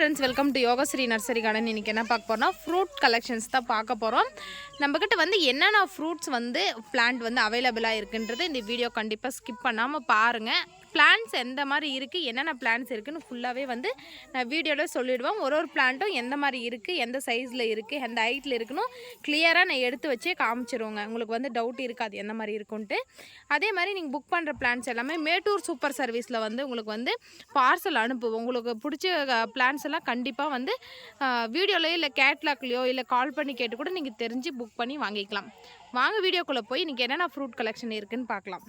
Friends welcome to Yogashree nursery garden இன்றைக்கி என்ன பார்க்க போகிறோம்னா ஃப்ரூட் கலெக்ஷன்ஸ் தான் பார்க்க போகிறோம் நம்மக்கிட்ட வந்து என்னென்ன ஃப்ரூட்ஸ் வந்து பிளான்ட் வந்து அவைலபிளாக இருக்குன்றது இந்த வீடியோ கண்டிப்பாக ஸ்கிப் பண்ணாமல் பாருங்கள் பிளான்ஸ் எந்த மாதிரி இருக்குது என்னென்ன பிளான்ஸ் இருக்குதுன்னு ஃபுல்லாகவே வந்து நான் வீடியோவில் சொல்லிவிடுவேன் ஒரு ஒரு பிளான்ட்டும் எந்த மாதிரி இருக்குது எந்த சைஸில் இருக்குது எந்த ஹைட்டில் இருக்குன்னு கிளியராக நான் எடுத்து வச்சே காமிச்சிருவோங்க. உங்களுக்கு வந்து டவுட் இருக்காது எந்த மாதிரி இருக்குன்ட்டு. அதே மாதிரி நீங்கள் புக் பண்ணுற பிளான்ஸ் எல்லாமே மேட்டூர் சூப்பர் சர்வீஸில் வந்து உங்களுக்கு வந்து பார்சல் அனுப்புவோம். உங்களுக்கு பிடிச்ச பிளான்ஸ் எல்லாம் கண்டிப்பாக வந்து வீடியோலையோ இல்லை கேட்லாக்லையோ இல்லை கால் பண்ணி கேட்டு கூட நீங்கள் தெரிஞ்சு புக் பண்ணி வாங்கிக்கலாம். வாங்க வீடியோக்குள்ளே போய் இன்றைக்கி என்னென்ன ஃப்ரூட் கலெக்ஷன் இருக்குதுன்னு பார்க்கலாம்.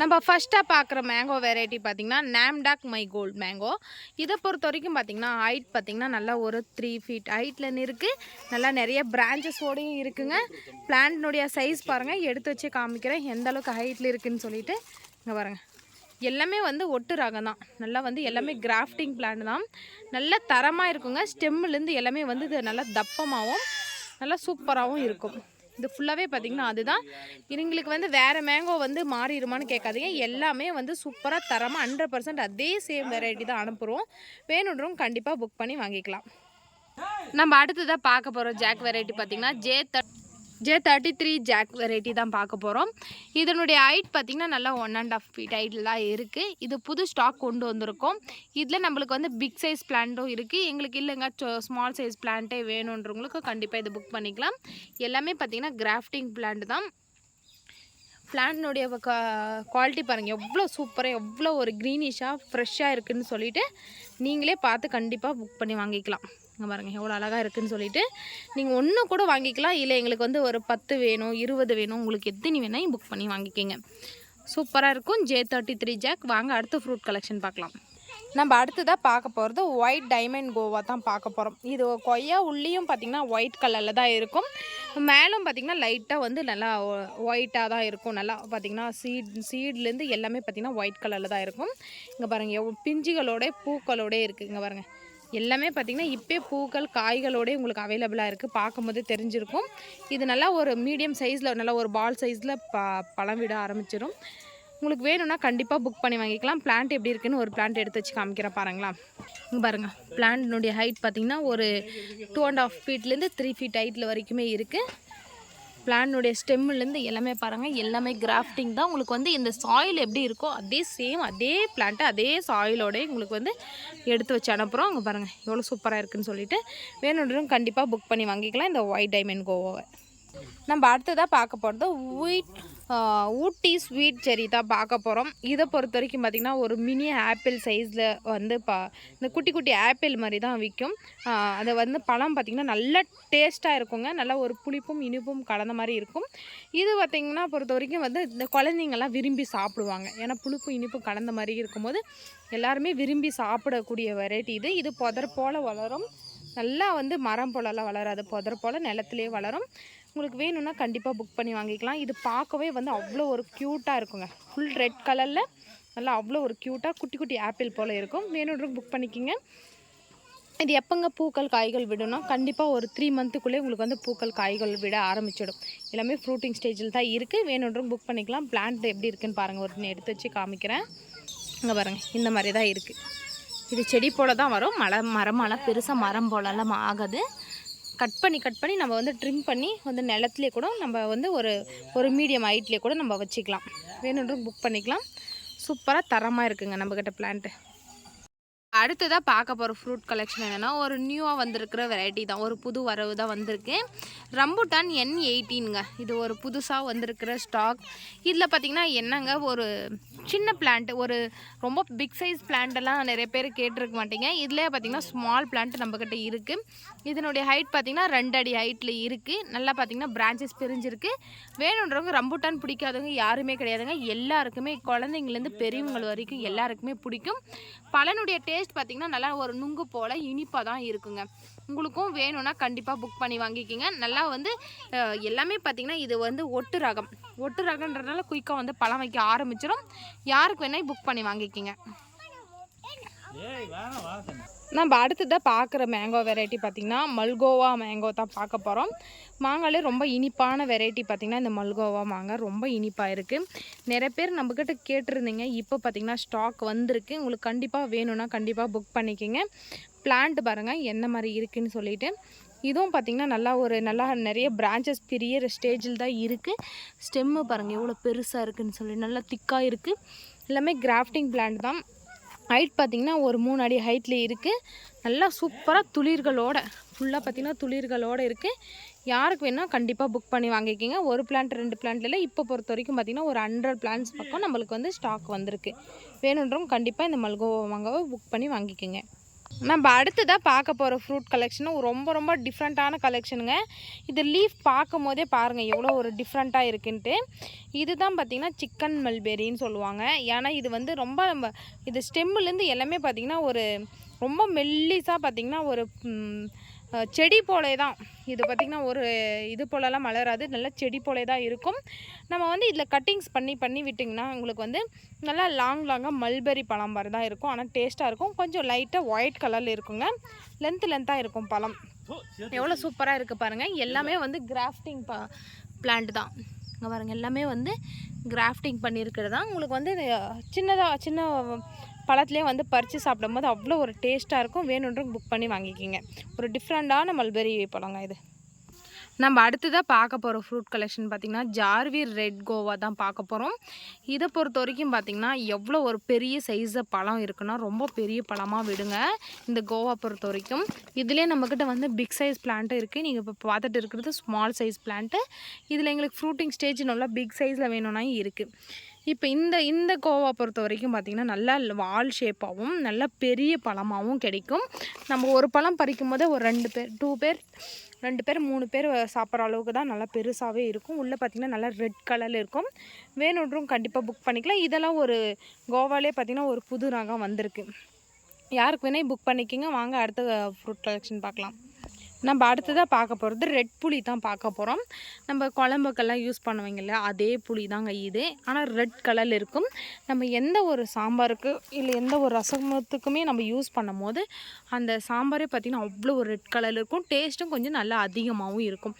நம்ம ஃபஸ்ட்டாக பார்க்குற மேங்கோ வெரைட்டி பார்த்திங்கன்னா நேம்டாக் மை கோல்ட் மேங்கோ இதை பொறுத்த வரைக்கும் பார்த்திங்கன்னா ஹைட் பார்த்திங்கன்னா நல்லா ஒரு த்ரீ ஃபீட் ஹைட்லன்னு இருக்குது நல்லா நிறைய பிரான்ச்சஸோடையும் இருக்குங்க. பிளான்ட்னுடைய சைஸ் பாருங்கள் எடுத்து வச்சு காமிக்கிறேன். எந்த அளவுக்கு ஹைட்டில் இருக்குதுன்னு சொல்லிட்டு இங்கே பாருங்கள் எல்லாமே வந்து ஒட்டு ரகம் தான். நல்லா வந்து எல்லாமே கிராஃப்டிங் பிளான்ட் தான். நல்ல தரமாக இருக்குங்க. ஸ்டெம்முலேருந்து எல்லாமே வந்து இது நல்லா தப்பமாகவும் நல்லா சூப்பராகவும் இருக்கும். இது ஃபுல்லாகவே பார்த்திங்கன்னா அதுதான். இவங்களுக்கு வந்து வேறு மேங்கோ வந்து மாறிடுமான்னு கேட்காதீங்க. எல்லாமே வந்து சூப்பராக தரமாக ஹண்ட்ரட் பர்சன்ட் அதே சேம் வெரைட்டி தான் அனுப்புகிறோம் வேணுன்றவங்க கண்டிப்பாக புக் பண்ணி வாங்கிக்கலாம். நம்ம அடுத்ததாக பார்க்க போகிறோம் ஜாக் வெரைட்டி பார்த்திங்கன்னா J that J thirty three jack variety தான் பார்க்க போகிறோம் இதனுடைய ஹைட் பார்த்திங்கன்னா நல்லா ஒன் அண்ட் ஆஃப் ஃபீட் ஹைட்டில் தான் இருக்குது இது புது ஸ்டாக் கொண்டு வந்திருக்கோம். இதில் நம்மளுக்கு வந்து பிக் சைஸ் பிளான்ட்டும் இருக்குது எங்களுக்கு இல்லைங்க ஸ்மால் சைஸ் பிளான்ட்டே வேணுன்றவங்களுக்கு கண்டிப்பாக இது புக் பண்ணிக்கலாம். எல்லாமே பார்த்திங்கன்னா கிராஃப்டிங் பிளான்ட் தான். பிளான்டினுடைய குவாலிட்டி பாருங்கள் எவ்வளோ சூப்பராக எவ்வளோ ஒரு க்ரீனிஷாக ஃப்ரெஷ்ஷாக இருக்குதுன்னு சொல்லிவிட்டு நீங்களே பார்த்து கண்டிப்பாக புக் பண்ணி வாங்கிக்கலாம். இங்கே பாருங்கள் எவ்வளோ அழகாக இருக்குதுன்னு சொல்லிட்டு நீங்கள் ஒன்று கூட வாங்கிக்கலாம். இல்லை எங்களுக்கு வந்து ஒரு பத்து வேணும் இருபது வேணும் உங்களுக்கு எத்தனை வேணாலும் புக் பண்ணி வாங்கிக்கிங்க. சூப்பராக இருக்கும். ஜே தேர்ட்டி த்ரீ ஜாக் வாங்க அடுத்த ஃப்ரூட் கலெக்ஷன் பார்க்கலாம். நம்ம அடுத்ததாக பார்க்க போகிறது ஒயிட் டைமண்ட் கோவா தான் பார்க்க போகிறோம் இது கொய்யா உள்ளேயும் பார்த்திங்கன்னா ஒயிட் கலரில் தான் இருக்கும். மேலும் பார்த்திங்கன்னா லைட்டாக வந்து நல்லா ஒயிட்டாக தான் இருக்கும். நல்லா பார்த்திங்கன்னா சீட் சீட்லேருந்து எல்லாமே பார்த்திங்கன்னா ஒயிட் கலரில் தான் இருக்கும். இங்கே பாருங்கள் எவ்வளோ பிஞ்சுகளோட பூக்களோடே இருக்குது இங்கே பாருங்கள் எல்லாமே பார்த்திங்கன்னா இப்போ பூக்கள் காய்களோடே உங்களுக்கு அவைலபிளாக இருக்குது பார்க்கும்போது தெரிஞ்சிருக்கும். இது நல்லா ஒரு மீடியம் சைஸில் நல்லா ஒரு பால் சைஸில் ப பழம் விட ஆரம்பிச்சிடும் உங்களுக்கு வேணும்னா கண்டிப்பாக புக் பண்ணி வாங்கிக்கலாம். பிளான்ட் எப்படி இருக்குன்னு ஒரு பிளான்ட் எடுத்து வச்சு காமிக்கிறேன் பாருங்களா இங்கே பாருங்கள் பிளான்ட்னுடைய ஹைட் பார்த்திங்கன்னா ஒரு டூ அண்ட் ஆஃப் ஃபீட்லேருந்து த்ரீ ஃபீட் ஹைட்டில் வரைக்குமே இருக்குது பிளான்னுடைய ஸ்டெம்முலேருந்து எல்லாமே பாருங்கள் எல்லாமே கிராஃப்டிங் தான். உங்களுக்கு வந்து இந்த சாயில் எப்படி இருக்கோ அதே சேம் அதே பிளான்ட்டு அதே சாயிலோடய உங்களுக்கு வந்து எடுத்து வச்சு அனுப்புகிறோம் அங்கே பாருங்கள் எவ்வளோ சூப்பராக இருக்குதுன்னு சொல்லிட்டு. வேணுன்றவங்க கண்டிப்பாக புக் பண்ணி வாங்கிக்கலாம் இந்த ஒயிட் டைமண்ட் கோவாவை. நம்ம அடுத்ததாக பார்க்க போகிறது ஒயிட் ஊட்டி ஸ்வீட் செரி தான் பார்க்க போகிறோம் இதை பொறுத்த வரைக்கும் பார்த்திங்கன்னா ஒரு மினி ஆப்பிள் சைஸில் வந்து பா இந்த குட்டி குட்டி ஆப்பிள் மாதிரி தான் விற்கும் அதை வந்து பழம் பார்த்திங்கன்னா நல்ல டேஸ்ட்டாக இருக்குங்க. நல்லா ஒரு புளிப்பும் இனிப்பும் கலந்த மாதிரி இருக்கும். இது பார்த்திங்கன்னா பொறுத்த வரைக்கும் வந்து இந்த குழந்தைங்கள்லாம் விரும்பி சாப்பிடுவாங்க. ஏன்னா புளிப்பும் இனிப்பும் கலந்த மாதிரி இருக்கும்போது எல்லாருமே விரும்பி சாப்பிடக்கூடிய வெரைட்டி இது. இது புதர் போல் வளரும். நல்லா வந்து மரம் போலலாம் வளராது. புதர் போல் நிலத்துலேயே வளரும். உங்களுக்கு வேணும்னா கண்டிப்பாக புக் பண்ணி வாங்கிக்கலாம். இது பார்க்கவே வந்து அவ்வளோ ஒரு க்யூட்டாக இருக்குங்க. ஃபுல் ரெட் கலரில் நல்லா அவ்வளோ ஒரு க்யூட்டாக குட்டி குட்டி ஆப்பிள் போல் இருக்கும். வேணுன்றவங்க புக் பண்ணிக்கிங்க. இது எப்போங்க பூக்கள் காய்கள் விடணும் கண்டிப்பாக ஒரு த்ரீ மந்த்துக்குள்ளே உங்களுக்கு வந்து பூக்கள் காய்கள் விட ஆரம்பிச்சிடும். எல்லாமே ஃப்ரூட்டிங் ஸ்டேஜில் தான் இருக்குது வேணுன்றவங்க புக் பண்ணிக்கலாம். பிளான்ட் எப்படி இருக்குன்னு பாருங்கள் ஒரு எடுத்து வச்சு காமிக்கிறேன். இங்கே பாருங்கள் இந்த மாதிரி தான் இருக்குது இது செடி போல் தான் வரும். மலை மரமெல்லாம் பெருசாக மரம் போலலாம் ஆகாது. கட் பண்ணி கட் பண்ணி நம்ம வந்து ட்ரிம் பண்ணி வந்து நிலத்துலேயே கூட நம்ம வந்து ஒரு ஒரு மீடியம் ஹைட்லேயே கூட நம்ம வச்சுக்கலாம். வேணுன்றது புக் பண்ணிக்கலாம். சூப்பராக தரமாக இருக்குங்க நம்மக்கிட்ட பிளான்ட்டு அடுத்ததாக பார்க்க போகிற ஃப்ரூட் கலெக்ஷன் என்னென்னா ஒரு நியூவாக வந்திருக்கிற வெரைட்டி தான். ஒரு புது வரவு தான் வந்திருக்கு. ரம்புட்டான் என் எயிட்டீனுங்க இது ஒரு புதுசாக வந்திருக்கிற ஸ்டாக் இதில் பார்த்திங்கன்னா என்னங்க ஒரு சின்ன பிளான்ட் ஒரு ரொம்ப பிக் சைஸ் பிளான்ட்டெல்லாம் நிறைய பேர் கேட்டிருக்க மாட்டீங்க. இதில் பார்த்திங்கன்னா ஸ்மால் பிளான்ட் நம்மக்கிட்ட இருக்குது இதனுடைய ஹைட் பார்த்திங்கன்னா ரெண்டு அடி ஹைட்டில் இருக்குது நல்லா பார்த்திங்கன்னா பிரான்ச்சஸ் பிரிஞ்சிருக்கு. வேணுன்றவங்க ரம்புட்டான் பிடிக்காதவங்க யாருமே கிடையாதுங்க. எல்லாருக்குமே குழந்தைங்கலேருந்து பெரியவங்கள் வரைக்கும் எல்லாருக்குமே பிடிக்கும். பழனுடைய டேஸ்ட் பார்த்திங்கன்னா நல்லா ஒரு நுங்கு போல் இனிப்பாக தான் இருக்குங்க. உங்களுக்கும் வேணும்னா கண்டிப்பாக புக் பண்ணி வாங்கிக்கிங்க. நல்லா வந்து எல்லாமே பார்த்திங்கன்னா இது வந்து ஒட்டு ரகம். ஒட்டு ரகன்றதுனால குயிக்காக வந்து பழம் வைக்க ஆரம்பிச்சிடும் யாருக்கு வேணால் புக் பண்ணி வாங்கிக்கிங்க. நம்ம அடுத்ததாக பார்க்குற மேங்கோ வெரைட்டி பார்த்திங்கன்னா மல்கோவா மேங்கோ தான் பார்க்க போகிறோம் மாங்காலே ரொம்ப இனிப்பான வெரைட்டி பார்த்திங்கன்னா இந்த மல்கோவா மாங்காய் ரொம்ப இனிப்பாக இருக்குது நிறைய பேர் நம்மக்கிட்ட கேட்டிருந்தீங்க. இப்போ பார்த்திங்கன்னா ஸ்டாக் வந்திருக்கு. உங்களுக்கு கண்டிப்பாக வேணும்னா கண்டிப்பாக புக் பண்ணிக்கோங்க. பிளான்ட் பாருங்கள் என்ன மாதிரி இருக்குதுன்னு சொல்லிட்டு. இதுவும் பார்த்திங்கன்னா நல்லா ஒரு நல்லா நிறைய பிரான்ச்சஸ் பெரிய ஸ்டேஜில் தான் இருக்குது ஸ்டெம்மு பாருங்கள் எவ்வளோ பெருசாக இருக்குதுன்னு சொல்லி நல்லா திக்காக இருக்குது எல்லாமே கிராஃப்டிங் பிளான்ட் தான். ஹைட் பார்த்திங்கன்னா ஒரு மூணு அடி ஹைட்டில் இருக்குது நல்லா சூப்பராக துளிர்களோட ஃபுல்லாக பார்த்திங்கன்னா துளிர்களோடு இருக்குது யாருக்கு வேணால் கண்டிப்பாக புக் பண்ணி வாங்கிக்கிங்க. ஒரு பிளான்ட் ரெண்டு பிளான்ட்ல இல்லை இப்போ பொறுத்த வரைக்கும் பார்த்திங்கன்னா ஒரு ஹண்ட்ரட் பிளான்ஸ் பக்கம் நம்மளுக்கு வந்து ஸ்டாக் வந்திருக்கு. வேணுன்றவங்க கண்டிப்பாக இந்த மல்கோவை வாங்கவை புக் பண்ணி வாங்கிக்கோங்க. நம்ம அடுத்ததாக பார்க்க போகிற ஃப்ரூட் கலெக்ஷனும் ரொம்ப ரொம்ப டிஃப்ரெண்ட்டான கலெக்ஷனுங்க இது லீஃப் பார்க்கும் போதே பாருங்கள் எவ்வளோ ஒரு டிஃப்ரெண்ட்டாக இருக்குன்ட்டு. இதுதான் பார்த்திங்கன்னா சிக்கன் மல்பெரின்னு சொல்லுவாங்க. ஏன்னா இது வந்து ரொம்ப நம்ம இது ஸ்டெம்முலேருந்து எல்லாமே பார்த்திங்கன்னா ஒரு ரொம்ப மெல்லிஸாக பார்த்திங்கன்னா ஒரு செடி போலே தான். இது பார்த்திங்கன்னா ஒரு இது போலலாம் மலராது. நல்லா செடி போலே தான் இருக்கும். நம்ம வந்து இதில் கட்டிங்ஸ் பண்ணி பண்ணி விட்டிங்கன்னா உங்களுக்கு வந்து நல்லா லாங் லாங்காக மல்பெரி பழம் மாதிரி தான் இருக்கும். ஆனால் டேஸ்ட்டாக இருக்கும். கொஞ்சம் லைட்டாக ஒயிட் கலரில் இருக்குங்க. லென்த் லென்த்தாக இருக்கும் பழம். எவ்வளோ சூப்பராக இருக்குது பாருங்கள் எல்லாமே வந்து கிராஃப்டிங் ப பிளான்ட் தான். இங்கே பாருங்கள் எல்லாமே வந்து கிராஃப்டிங் பண்ணியிருக்கிறது தான். உங்களுக்கு வந்து சின்னதாக சின்ன பழத்துலேயே வந்து பறித்து சாப்பிடும்போது அவ்வளோ ஒரு டேஸ்ட்டாக இருக்கும். வேணுன்றவங்க புக் பண்ணி வாங்கிக்கிங்க. ஒரு டிஃப்ரெண்ட்டான மல்பெரி பழங்க இது. நம்ம அடுத்ததாக பார்க்க போகிற ஃப்ரூட் கலெக்ஷன் பார்த்திங்கன்னா ஜார்வீர் ரெட் கோவா தான் பார்க்க போகிறோம் இதை பொறுத்த வரைக்கும் பார்த்திங்கன்னா எவ்வளோ ஒரு பெரிய சைஸை பழம் இருக்குன்னா ரொம்ப பெரிய பழமாக விடுங்க. இந்த கோவா பொறுத்த வரைக்கும். இதுலேயே நம்மக்கிட்ட வந்து பிக் சைஸ் பிளான்ட்டு இருக்குது நீங்கள் இப்போ பார்த்துட்டு இருக்கிறது ஸ்மால் சைஸ் பிளான்ட்டு இதில் எங்களுக்கு ஃப்ரூட்டிங் ஸ்டேஜ் நல்லா பிக் சைஸில் வேணும்னா இருக்குது இப்போ இந்த இந்த கோவா பொறுத்த வரைக்கும் பார்த்திங்கன்னா நல்லா வால் ஷேப்பாகவும் நல்லா பெரிய பழமாகவும் கிடைக்கும். நம்ம ஒரு பழம் பறிக்கும் போதே ஒரு ரெண்டு பேர் டூ பேர் ரெண்டு பேர் மூணு பேர் சாப்பிட்ற அளவுக்கு தான் நல்லா பெருசாகவே இருக்கும். உள்ளே பார்த்திங்கன்னா நல்லா ரெட் கலரில் இருக்கும். வேணுன்றும் கண்டிப்பாக புக் பண்ணிக்கலாம். இதெல்லாம் ஒரு கோவாலே பார்த்திங்கன்னா ஒரு புது ரகம் வந்திருக்கு. யாருக்கு வேணால் புக் பண்ணிக்கிங்க. வாங்க அடுத்த ஃப்ரூட் கலெக்ஷன் பார்க்கலாம். நம்ம அடுத்ததாக பார்க்க போகிறது ரெட் புளி தான் பார்க்க போகிறோம் நம்ம குழம்புக்கெல்லாம் யூஸ் பண்ணுவீங்கல்ல அதே புளி தாங்க இது. ஆனால் ரெட் கலரில் இருக்கும். நம்ம எந்த ஒரு சாம்பாருக்கு இல்லை எந்த ஒரு ரசமத்துக்குமே நம்ம யூஸ் பண்ணும் போது அந்த சாம்பாரே பார்த்திங்கன்னா அவ்வளோ ஒரு ரெட் கலரில் இருக்கும். டேஸ்ட்டும் கொஞ்சம் நல்லா அதிகமாகவும் இருக்கும்.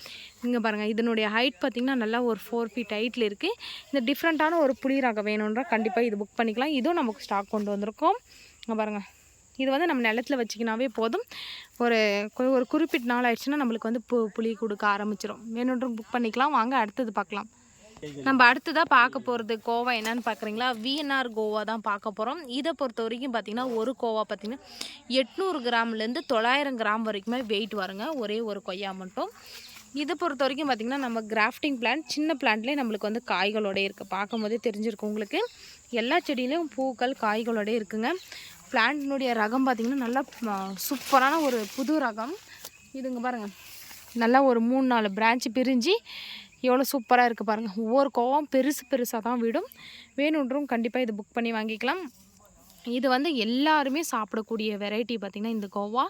இங்கே பாருங்கள் இதனுடைய ஹைட் பார்த்திங்கன்னா நல்லா ஒரு ஃபோர் ஃபீட் ஹைட்டில் இருக்குது இந்த டிஃப்ரெண்ட்டான ஒரு புளி ரகம் வேணுன்றா கண்டிப்பாக இது புக் பண்ணிக்கலாம். இதுவும் நமக்கு ஸ்டாக் கொண்டு வந்திருக்கோம். இங்கே பாருங்கள் இது வந்து நம்ம நிலத்துல வச்சிக்கினாவே போதும். ஒரு ஒரு குறிப்பிட்ட நாள் ஆயிடுச்சுன்னா நம்மளுக்கு வந்து பு புளி கொடுக்க ஆரம்பிச்சிடும் வேணுன்ற புக் பண்ணிக்கலாம். வாங்க அடுத்தது பார்க்கலாம். நம்ம அடுத்ததாக பார்க்க போகிறது கோவா என்னன்னு பார்க்குறீங்களா? விஎன்ஆர் கோவா தான் பார்க்க போகிறோம் இதை பொறுத்த வரைக்கும் பார்த்திங்கன்னா ஒரு கோவா பார்த்திங்கன்னா எட்நூறு கிராம்லேருந்து தொள்ளாயிரம் கிராம் வரைக்குமே வெயிட் வருங்க. ஒரே ஒரு கொய்யா மட்டும். இதை பொறுத்த வரைக்கும் பார்த்திங்கன்னா நம்ம கிராஃப்டிங் பிளான்ட் சின்ன பிளான்ட்லேயே நம்மளுக்கு வந்து காய்களோட இருக்குது பார்க்கும்போதே தெரிஞ்சிருக்கும் உங்களுக்கு. எல்லா செடியிலையும் பூக்கள் காய்களோட இருக்குங்க. பிளான்ட்னுடைய ரகம் பார்த்திங்கன்னா நல்லா சூப்பரான ஒரு புது ரகம். இதுங்க பாருங்கள் நல்லா ஒரு மூணு நாலு பிரான்ச்சு பிரிஞ்சு எவ்வளோ சூப்பராக இருக்குது பாருங்கள் ஒவ்வொரு கோவம் பெருசு பெருசாக தான் விடும். வேணுன்றும் கண்டிப்பாக இது புக் பண்ணி வாங்கிக்கலாம். இது வந்து எல்லாருமே சாப்பிடக்கூடிய வெரைட்டி பார்த்திங்கன்னா இந்த கோவா.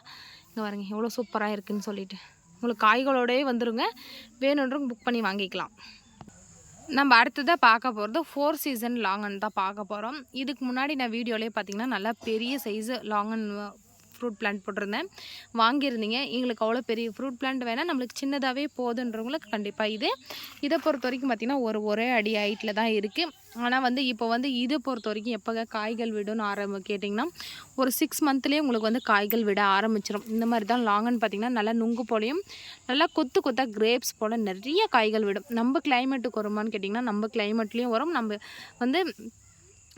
இங்கே பாருங்க எவ்வளோ சூப்பராக இருக்குன்னு சொல்லிட்டு. உங்களுக்கு காய்களோடயே வந்துடுங்க வேணுன்றவங்க புக் பண்ணி வாங்கிக்கலாம். நம்ம அடுத்ததாக பார்க்க போகிறது ஃபோர் சீசன் லாங்கன் தான் பார்க்க போகிறோம் இதுக்கு முன்னாடி நான் வீடியோலேயே பார்த்தீங்கன்னா நல்லா பெரிய சைஸு லாங்கன் ஃப்ரூட் பிளான்ட் போட்டிருந்தேன். வாங்கியிருந்தீங்க. எங்களுக்கு அவ்வளோ பெரிய ஃப்ரூட் பிளான்ட் வேணால் நம்மளுக்கு சின்னதாகவே போதுன்றவங்களுக்கு கண்டிப்பாக இது. இதை பொறுத்த வரைக்கும் பார்த்திங்கன்னா ஒரு ஒரே அடி ஹைட்டில் தான் இருக்குது ஆனால் வந்து இப்போ வந்து இதை பொறுத்த வரைக்கும் எப்போ காய்கள் விடும்னு ஆரம்பி கேட்டிங்கன்னா ஒரு சிக்ஸ் மந்த்லேயே உங்களுக்கு வந்து காய்கள் விட ஆரம்பிச்சிடும் இந்த மாதிரி தான் லாங்குன்னு பார்த்திங்கன்னா நல்லா நுங்கு போலையும் நல்லா கொத்து கொத்தாக கிரேப்ஸ் போல் நிறைய காய்கள் விடும். நம்ம கிளைமேட்டுக்கு வருமான்னு கேட்டிங்கன்னா நம்ம கிளைமேட்லேயும் வரும். நம்ம வந்து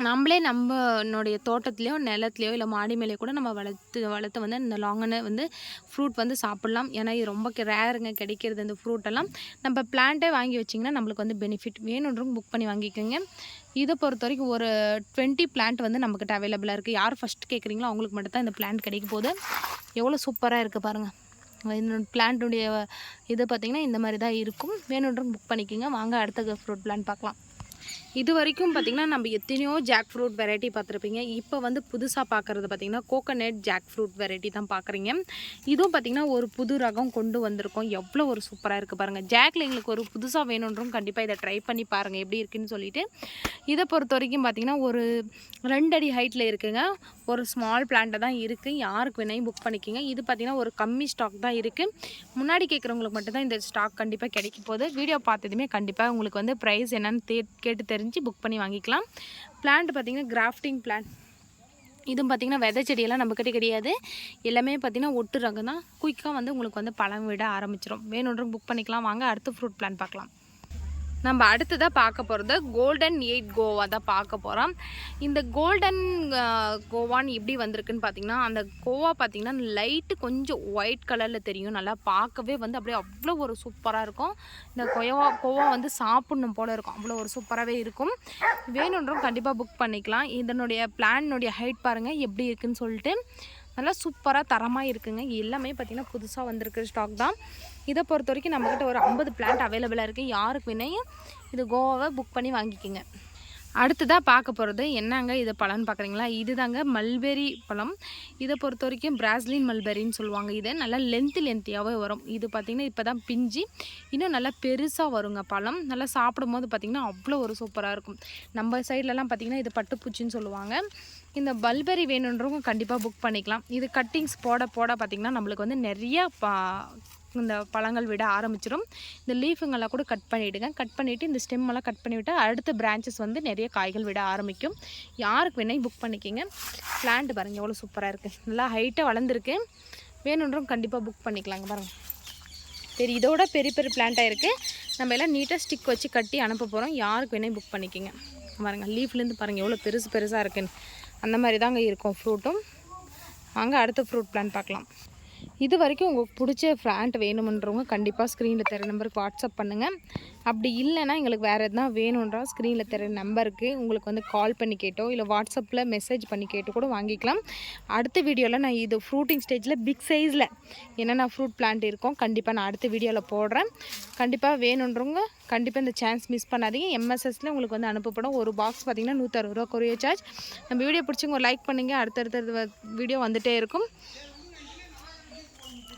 நம்மளே நம்மளுடைய தோட்டத்துலேயோ நிலத்துலையோ இல்லை மாடி மேலேயோ கூட நம்ம வளர்த்து வளர்த்து வந்து இந்த லாங்கனை வந்து ஃப்ரூட் வந்து சாப்பிட்லாம். ஏன்னா இது ரொம்ப ரேருங்க கிடைக்கிறது இந்த ஃப்ரூட்டெல்லாம் நம்ம பிளான்ட்டே வாங்கி வச்சிங்கன்னா நம்மளுக்கு வந்து பெனிஃபிட் வேணுன்றவங்க புக் பண்ணி வாங்கிக்கோங்க. இதை பொறுத்த வரைக்கும் ஒரு டுவெண்ட்டி பிளான்ட் வந்து நம்மக்கிட்ட அவைலபிளாக இருக்குது யார் ஃபஸ்ட் கேட்குறீங்களோ அவங்களுக்கு மட்டும் தான் இந்த பிளான்ட் கிடைக்க போகுது. எவ்வளோ சூப்பராக இருக்குது பாருங்கள் இந்த பிளான்ட்டுடைய இது பார்த்திங்கன்னா இந்த மாதிரி தான் இருக்கும். வேணுன்றவங்க புக் பண்ணிக்கோங்க. வாங்க அடுத்த ஃப்ரூட் பிளான்ட் பார்க்கலாம். இது வரைக்கும் பார்த்திங்கன்னா நம்ம எத்தனையோ ஜாக் ஃப்ரூட் வெரைட்டி பார்த்துருப்பீங்க. இப்போ வந்து புதுசாக பார்க்குறது பார்த்திங்கன்னா கோகோனட் ஜாக் ஃப்ரூட் வெரைட்டி தான் பார்க்குறீங்க இதுவும் பார்த்திங்கன்னா ஒரு புது ரகம் கொண்டு வந்திருக்கோம். எவ்வளோ ஒரு சூப்பராக இருக்குது பாருங்கள் ஜாக்ல எங்களுக்கு ஒரு புதுசாக வேணுன்றும் கண்டிப்பாக இதை ட்ரை பண்ணி பாருங்கள் எப்படி இருக்குன்னு சொல்லிட்டு. இதை பொறுத்த வரைக்கும் பார்த்திங்கன்னா ஒரு ரெண்டு அடி ஹைட்டில் இருக்குங்க. ஒரு ஸ்மால் பிளான்ட்டை தான் இருக்குது யாருக்கு வேணாலும் புக் பண்ணிக்கோங்க. இது பார்த்திங்கன்னா ஒரு கம்மி ஸ்டாக் தான் இருக்குது முன்னாடி கேட்குறவங்களுக்கு மட்டும்தான் இந்த ஸ்டாக் கண்டிப்பாக கிடைக்க போகுது. வீடியோ பார்த்ததுமே கண்டிப்பாக உங்களுக்கு வந்து ப்ரைஸ் என்னன்னு தே கேட்டு தெரிஞ்சு புக் பண்ணி வாங்கிக்கலாம். பிளான்ட் பார்த்திங்கன்னா கிராஃப்டிங் பிளான்ட் இதுவும் பார்த்திங்கன்னா விதை செடியெல்லாம் நம்மக்கிட்ட கிடையாது. எல்லாமே பார்த்திங்கன்னா ஒட்டு ரகம் தான். குயிக்காக வந்து உங்களுக்கு வந்து பழம் விட ஆரம்பிச்சிடும் வேணுன்றவங்க புக் பண்ணிக்கலாம். வாங்க அடுத்த ஃப்ரூட் பிளான் பார்க்கலாம். நம்ம அடுத்ததாக பார்க்க போகிறது கோல்டன் எயிட் கோவா தான் பார்க்க போகிறோம் இந்த கோல்டன் கோவான்னு எப்படி வந்திருக்குன்னு பார்த்தீங்கன்னா அந்த கோவா பார்த்தீங்கன்னா லைட்டு கொஞ்சம் ஒயிட் கலரில் தெரியும். நல்லா பார்க்கவே வந்து அப்படியே அவ்வளோ ஒரு சூப்பராக இருக்கும். இந்த கோவா கோவா வந்து சாப்பிட்ணும் போல் இருக்கும். அவ்வளோ ஒரு சூப்பராகவே இருக்கும். வேணுன்றோம் கண்டிப்பாக புக் பண்ணிக்கலாம். இதனுடைய பிளானுடைய ஹைட் பாருங்கள் எப்படி இருக்குன்னு சொல்லிட்டு. நல்லா சூப்பராக தரமாக இருக்குங்க. எல்லாமே பார்த்திங்கன்னா புதுசாக வந்திருக்கிற ஸ்டாக் தான். இதை பொறுத்த வரைக்கும் நம்மக்கிட்ட ஒரு ஐம்பது பிளான்ட் அவைலபிளாக இருக்குது யாருக்கு வேணையும் இது கோவாவை புக் பண்ணி வாங்கிக்கோங்க. அடுத்ததாக பார்க்க போகிறது என்னங்க இது பழம்னு பார்க்குறீங்களா? இது தாங்க மல்பெரி பழம். இதை பொறுத்த வரைக்கும் பிராஸ்லின் மல்பெரின்னு சொல்லுவாங்க. இதை நல்லா லென்த்து லென்த்தியாகவே வரும். இது பார்த்திங்கன்னா இப்போ தான் பிஞ்சு இன்னும் நல்லா பெருசாக வருங்க பழம். நல்லா சாப்பிடும் போது பார்த்திங்கன்னா அவ்வளோ ஒரு சூப்பராக இருக்கும். நம்ம சைட்லலாம் பார்த்திங்கன்னா இது பட்டுப்பூச்சின்னு சொல்லுவாங்க. இந்த பல்பெரி வேணுன்றவங்க கண்டிப்பாக புக் பண்ணிக்கலாம். இது கட்டிங்ஸ் போட போட பார்த்திங்கன்னா நம்மளுக்கு வந்து நிறையா பா இந்த பழங்கள் விட ஆரம்பிச்சிடும் இந்த லீஃபுங்கெல்லாம் கூட கட் பண்ணிவிடுங்க கட் பண்ணிவிட்டு இந்த ஸ்டெம்மெல்லாம் எல்லாம் கட் பண்ணிவிட்டால் அடுத்த பிரான்ச்சஸ் வந்து நிறைய காய்கள் விட ஆரம்பிக்கும். யாருக்கு வேணால் புக் பண்ணிக்கிங்க. பிளான்ட் பாருங்கள் எவ்வளோ சூப்பராக இருக்குது நல்லா ஹைட்டாக வளர்ந்துருக்கு. வேணுன்றவங்க கண்டிப்பாக புக் பண்ணிக்கலாங்க பாருங்கள் சரி இதோட பெரிய பெரிய பிளான்ட்டாக இருக்குது நம்ம எல்லாம் நீட்டாக ஸ்டிக் வச்சு கட்டி அனுப்ப போகிறோம் யாருக்கு வேணால் புக் பண்ணிக்கிங்க. பாருங்கள் லீஃப்லேருந்து பாருங்கள் எவ்வளோ பெருசு பெருசாக இருக்குன்னு. அந்த மாதிரி தாங்க இருக்கும் ஃப்ரூட்டும். வாங்க அடுத்த ஃப்ரூட் பிளான் பார்க்கலாம். இது வரைக்கும் உங்களுக்கு பிடிச்ச ஃப்ராண்ட் வேணுமன்றவங்க கண்டிப்பாக ஸ்க்ரீனில் தர நம்பருக்கு வாட்ஸ்அப் பண்ணுங்கள் அப்படி இல்லைன்னா எங்களுக்கு வேறு எதுனா வேணுன்றா ஸ்க்ரீனில் தர நம்பருக்கு உங்களுக்கு வந்து கால் பண்ணி கேட்டோ இல்லை வாட்ஸ்அப்பில் மெசேஜ் பண்ணி கேட்டு கூட வாங்கிக்கலாம். அடுத்த வீடியோவில் நான் இது ஃப்ரூட்டிங் ஸ்டேஜில் பிக் சைஸில் என்னென்ன ஃப்ரூட் பிளான்ட் இருக்கும் கண்டிப்பாக நான் அடுத்த வீடியோவில் போடுறேன். கண்டிப்பாக வேணுன்றவங்க கண்டிப்பாக இந்த சான்ஸ் மிஸ் பண்ணாதீங்க. எம்எஸ்எஸ்ல உங்களுக்கு வந்து அனுப்பப்படும். ஒரு பாக்ஸ் பார்த்தீங்கன்னா நூற்றறுபது ரூபா கொரியர் சார்ஜ் நம்ம வீடியோ பிடிச்சவங்க ஒரு லைக் பண்ணுங்க. அடுத்தடுத்த வீடியோ வந்துகிட்டே இருக்கும்.